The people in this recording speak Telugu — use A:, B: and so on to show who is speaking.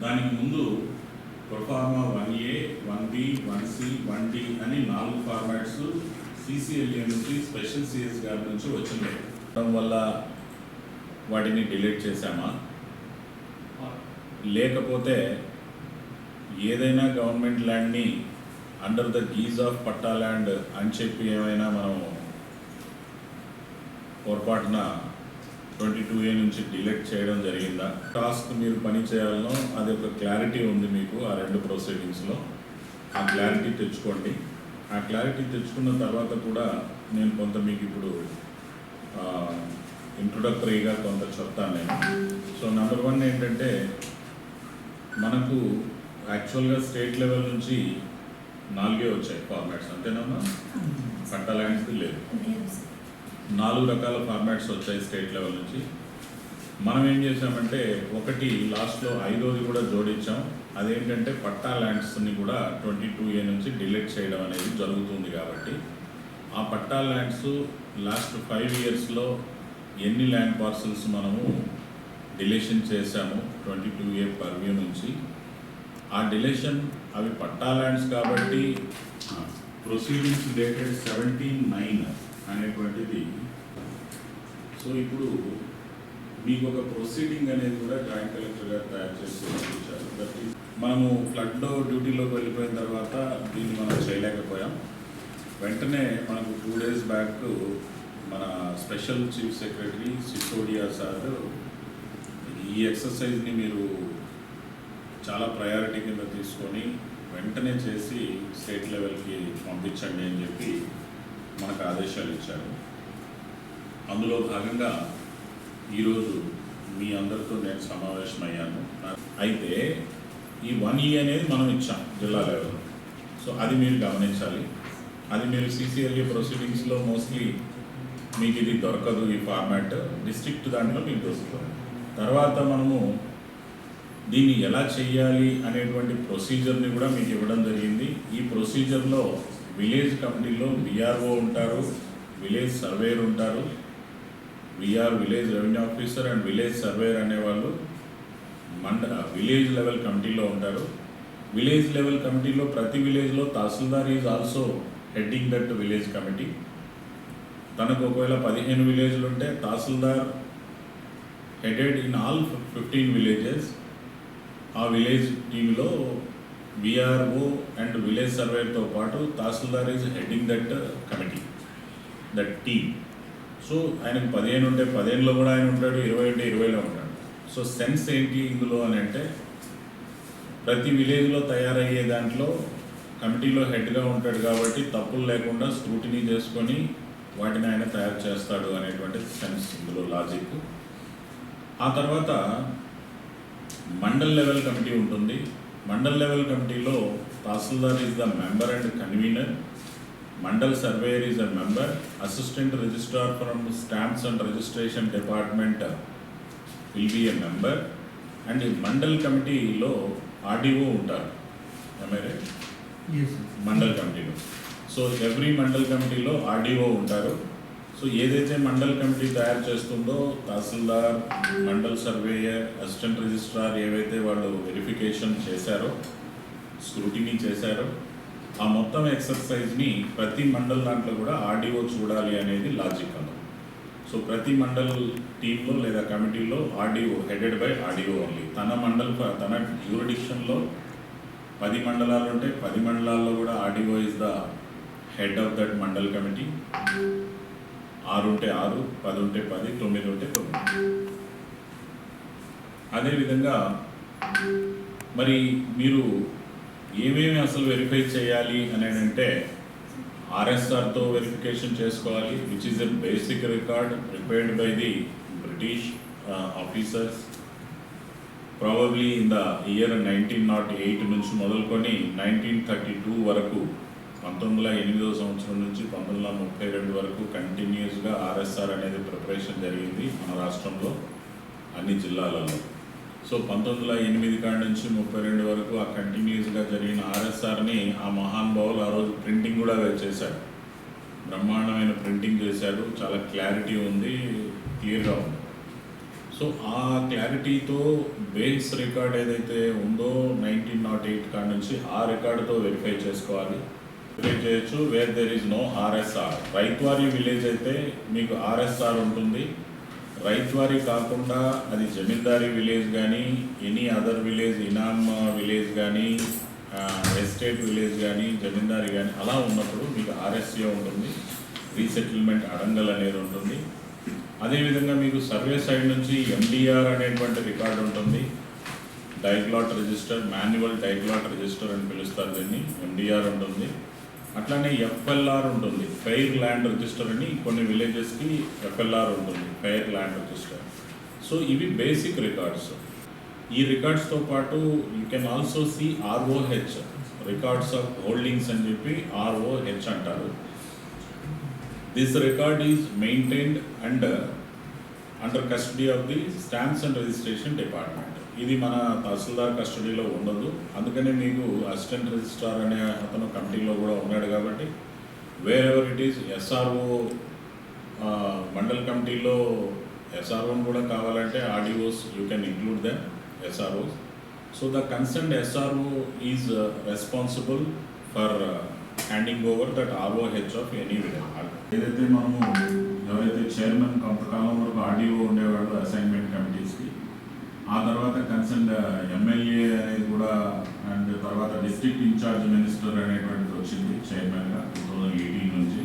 A: దానికి ముందు proforma one A one B one C one D అని నాలుగు ఫార్మాట్స్ సిసిఎల్ఏ నుంచి స్పెషల్ సిఎస్ గారి నుంచి వచ్చినాయి ఉండడం వల్ల వాటిని డిలీట్ చేశామా? లేకపోతే ఏదైనా గవర్నమెంట్ ల్యాండ్ని under the guise of patta land అని చెప్పి ఏమైనా మనం పొరపాటున ట్వంటీ టూ ఏ నుంచి డిలీట్ చేయడం జరిగిందా? టాస్క్ మీరు పని చేయాలనో అది ఒక క్లారిటీ ఉంది మీకు ఆ రెండు ప్రొసీడింగ్స్లో. ఆ క్లారిటీ తెచ్చుకోండి. ఆ క్లారిటీ తెచ్చుకున్న తర్వాత కూడా నేను కొంత మీకు ఇప్పుడు ఇంట్రొడక్టరీగా కొంత చెప్తాను నేను. సో నెంబర్ వన్ ఏంటంటే మనకు యాక్చువల్గా స్టేట్ లెవెల్ నుంచి నాలుగే వచ్చాయి ఫార్మాట్స్ అంతేనమ్మా? పట్టా ల్యాండ్స్ది లేదు. నాలుగు రకాల ఫార్మాట్స్ వచ్చాయి స్టేట్ లెవెల్ నుంచి. మనం ఏం చేసామంటే ఒకటి లాస్ట్లో ఐదోది కూడా జోడించాం. అదేంటంటే పట్టా ల్యాండ్స్ని కూడా ట్వంటీ టూ ఏ నుంచి డిలీట్ చేయడం అనేది జరుగుతుంది కాబట్టి. ఆ పట్టా ల్యాండ్స్ లాస్ట్ ఫైవ్ ఇయర్స్లో ఎన్ని ల్యాండ్ పార్సల్స్ మనము డిలేషన్ చేశాము ట్వంటీ టూ ఏ పర్వ్యూ నుంచి? ఆ డిలేషన్ అవి పట్టా ల్యాండ్స్ కాబట్టి ప్రొసీడింగ్స్ డేటెడ్ సెవెంటీన్ నైన్ అనేటువంటిది. సో ఇప్పుడు మీకు ఒక ప్రొసీడింగ్ అనేది కూడా జాయింట్ కలెక్టర్ గారు తయారు చేసి బట్ మనము ఫ్లడ్లో డ్యూటీలోకి వెళ్ళిపోయిన తర్వాత దీన్ని మనం చేయలేకపోయాం. వెంటనే మనకు టూ డేస్ బ్యాక్ మన special chief secretary Sisodia sir ఈ ఎక్సర్సైజ్ని మీరు చాలా ప్రయారిటీ కింద తీసుకొని వెంటనే చేసి స్టేట్ లెవెల్కి పంపించండి అని చెప్పి మనకు ఆదేశాలు ఇచ్చారు అందులో భాగంగా ఈరోజు మీ అందరితో నేను సమావేశమయ్యాను. అయితే ఈ వన్ ఈ అనేది మనం ఇచ్చాం జిల్లా లెవెల్లో సో అది మీరు గమనించాలి. అది మీరు సీసీఎల్ఏ ప్రొసీడింగ్స్లో మోస్ట్లీ మీకు ఇది దొరకదు ఈ ఫార్మాట్ డిస్ట్రిక్ట్ దాంట్లో మీకు దొరుకుతుంది తర్వాత మనము దీన్ని ఎలా చేయాలి అనేటువంటి ప్రొసీజర్ని కూడా మీకు ఇవ్వడం జరిగింది. ఈ ప్రొసీజర్లో విలేజ్ కమిటీలో విఆర్ఓ ఉంటారు విలేజ్ సర్వేయర్ ఉంటారు. VR village revenue officer and village surveyor అనేవాళ్ళు మండ విలేజ్ లెవెల్ కమిటీలో ఉంటారు. విలేజ్ లెవెల్ కమిటీలో ప్రతి విలేజ్లో tahsildar is also heading that village committee. తనకు ఒకవేళ పదిహేను విలేజ్లు ఉంటే tahsildar headed in all fifteen villages. ఆ విలేజ్ టీంలో విఆర్ఓ అండ్ విలేజ్ సర్వేతో పాటు tahsildar is heading that committee that team. So ఆయనకు పదిహేను ఉంటే పదిహేనులో కూడా ఆయన ఉంటాడు ఇరవై ఉంటే ఇరవైలో ఉంటాడు. సో సెన్స్ ఏంటి ఇందులో అని అంటే ప్రతి విలేజ్లో తయారయ్యే దాంట్లో కమిటీలో హెడ్గా ఉంటాడు కాబట్టి తప్పులు లేకుండా స్క్రూటినీ చేసుకొని వాటిని ఆయన తయారు చేస్తాడు అనేటువంటి సెన్స్ ఇందులో లాజిక్. ఆ తర్వాత మండల్ లెవెల్ కమిటీ ఉంటుంది. మండల్ లెవెల్ కమిటీలో tahsildar is the member and convener. Mandal surveyor is a member. Assistant registrar from stamps and registration department will be a member. And ఈ మండల్ కమిటీలో ఆర్డీఓ ఉంటారు. మండల్ కమిటీలో. సో ఎవ్రీ మండల్ కమిటీలో ఆర్డీఓ ఉంటారు. సో ఏదైతే మండల్ కమిటీ తయారు చేస్తుందో tahsildar mandal surveyor assistant registrar ఏవైతే వాళ్ళు వెరిఫికేషన్ చేశారో స్క్రూటినీ చేశారో ఆ మొత్తం ఎక్సర్సైజ్ని ప్రతి మండల్ దాంట్లో కూడా ఆర్డీఓ చూడాలి అనేది లాజిక్ అన్నమాట. సో ప్రతి మండల్ టీంలో లేదా కమిటీలో RDO headed by RDO only. తన మండల్ తన జ్యూరిడిక్షన్లో పది మండలాలు ఉంటే పది మండలాల్లో కూడా RDO is the head of that mandal committee. ఆరు ఉంటే ఆరు పది ఉంటే పది తొమ్మిది. ఉంటే తొమ్మిది అదేవిధంగా మరి మీరు ఏమేమి అసలు వెరిఫై చేయాలి అని అంటే ఆర్ఎస్ఆర్తో వెరిఫికేషన్ చేసుకోవాలి which is a basic record prepared by the British officers probably in the year nineteen nought eight నుంచి మొదలుకొని నైన్టీన్ థర్టీ టూ వరకు పంతొమ్మిది వందల ఎనిమిదవ సంవత్సరం నుంచి పంతొమ్మిది వందల ముప్పై రెండు వరకు కంటిన్యూస్గా ఆర్ఎస్ఆర్ అనేది ప్రిపరేషన్ జరిగింది మన రాష్ట్రంలో అన్ని జిల్లాలలో. సో పంతొమ్మిది వందల ఎనిమిది కాడి నుంచి ముప్పై రెండు వరకు ఆ కంటిన్యూస్గా జరిగిన ఆర్ఎస్ఆర్ని ఆ మహానుభావులు ఆ రోజు ప్రింటింగ్ కూడా చేశారు బ్రహ్మాండమైన ప్రింటింగ్ చేశారు చాలా క్లారిటీ ఉంది క్లియర్గా ఉంది. సో ఆ క్లారిటీతో బేస్ రికార్డ్ ఏదైతే ఉందో నైన్టీన్ నాట్ ఎయిట్ కాడ నుంచి ఆ రికార్డుతో వెరిఫై చేసుకోవాలి. చేయొచ్చు. Where there is no RSR ryotwari village అయితే మీకు ఆర్ఎస్ఆర్ ఉంటుంది. రైత్వారి కాకుండా అది జమీందారీ విలేజ్ కానీ any other village inam village కానీ ఎస్టేట్ విలేజ్ కానీ జమీందారీ కానీ అలా ఉన్నప్పుడు మీకు ఆర్ఎస్సీ ఉంటుంది. రీసెటిల్మెంట్ అడంగల్ అనేది ఉంటుంది. అదేవిధంగా మీకు సర్వే సైడ్ నుంచి ఎండిఆర్ అనేటువంటి రికార్డు ఉంటుంది. Diglot register manual diglot register అని పిలుస్తారు దీన్ని. ఎండిఆర్ ఉంటుంది. అట్లానే ఎఫ్ఎల్ఆర్ ఉంటుంది. ఫెయిర్ ల్యాండ్ రిజిస్టర్ అని కొన్ని విలేజెస్కి ఎఫ్ఎల్ఆర్ ఉంటుంది. Fair land register. సో ఇవి బేసిక్ రికార్డ్స్ ఈ రికార్డ్స్తో పాటు you can also see ROH records of holdings అని చెప్పి ఆర్ఓహెచ్ అంటారు. This record is maintained and under custody of the stamps and registration department ఇది మన తహసీల్దార్ కస్టడీలో ఉండదు. అందుకనే మీకు అసిస్టెంట్ రిజిస్ట్రార్ అనే అతను కమిటీలో కూడా ఉన్నాడు కాబట్టి wherever it is SRO mandal కమిటీలో ఎస్ఆర్ఓని కూడా కావాలంటే RDOs you can include them SROs so the concern SRO is responsible for handing over that ROH of any ఏదైతే మనము ఎవరైతే చైర్మన్ కొంతకాలం వరకు ఆర్డీఓ ఉండేవాళ్ళు అసైన్మెంట్ కమిటీస్కి ఆ తర్వాత కన్సర్న్ ఎమ్మెల్యే uh, అనేది కూడా అండ్ తర్వాత డిస్ట్రిక్ట్ ఇన్ఛార్జ్ మినిస్టర్ అనేటువంటిది వచ్చింది చైర్మన్గా టూ థౌజండ్ ఎయిటీన్ నుంచి.